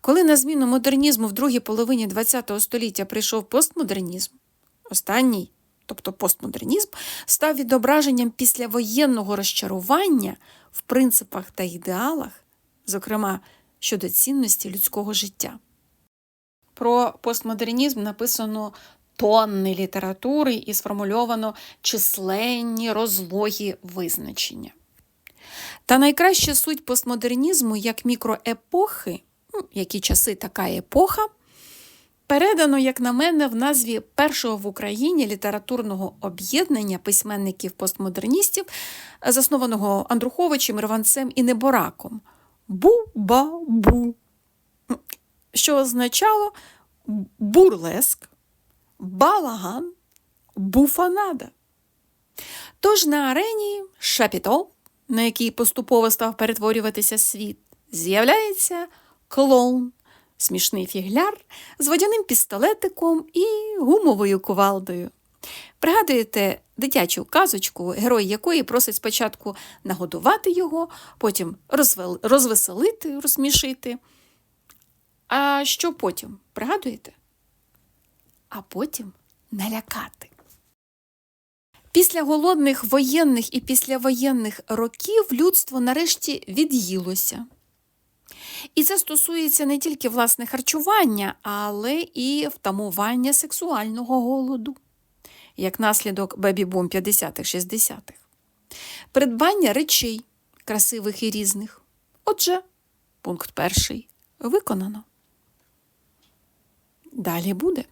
Коли на зміну модернізму в другій половині ХХ століття прийшов постмодернізм, останній, тобто постмодернізм, став відображенням післявоєнного розчарування в принципах та ідеалах, зокрема щодо цінності людського життя. Про постмодернізм написано тонни літератури і сформульовано численні розлогі визначення. Та найкраща суть постмодернізму як мікроепохи, ну, які часи така епоха, передано, як на мене, в назві першого в Україні літературного об'єднання письменників-постмодерністів, заснованого Андруховичем, Ірванцем і Небораком. Бу-ба-бу, що означало? Бурлеск, балаган, буфанада. Тож на арені Шапіто, на якій поступово став перетворюватися світ, з'являється клоун, смішний фігляр з водяним пістолетиком і гумовою кувалдою. Пригадуєте дитячу казочку, герой якої просить спочатку нагодувати його, потім розвел- розвеселити, розсмішити. А що потім? Пригадуєте? А потім налякати. Після голодних воєнних і післявоєнних років людство нарешті від'їлося. І це стосується не тільки власне харчування, але і втамування сексуального голоду, як наслідок бебі-бум 50-х-60-х. Придбання речей красивих і різних. Отже, пункт перший виконано. Далі буде.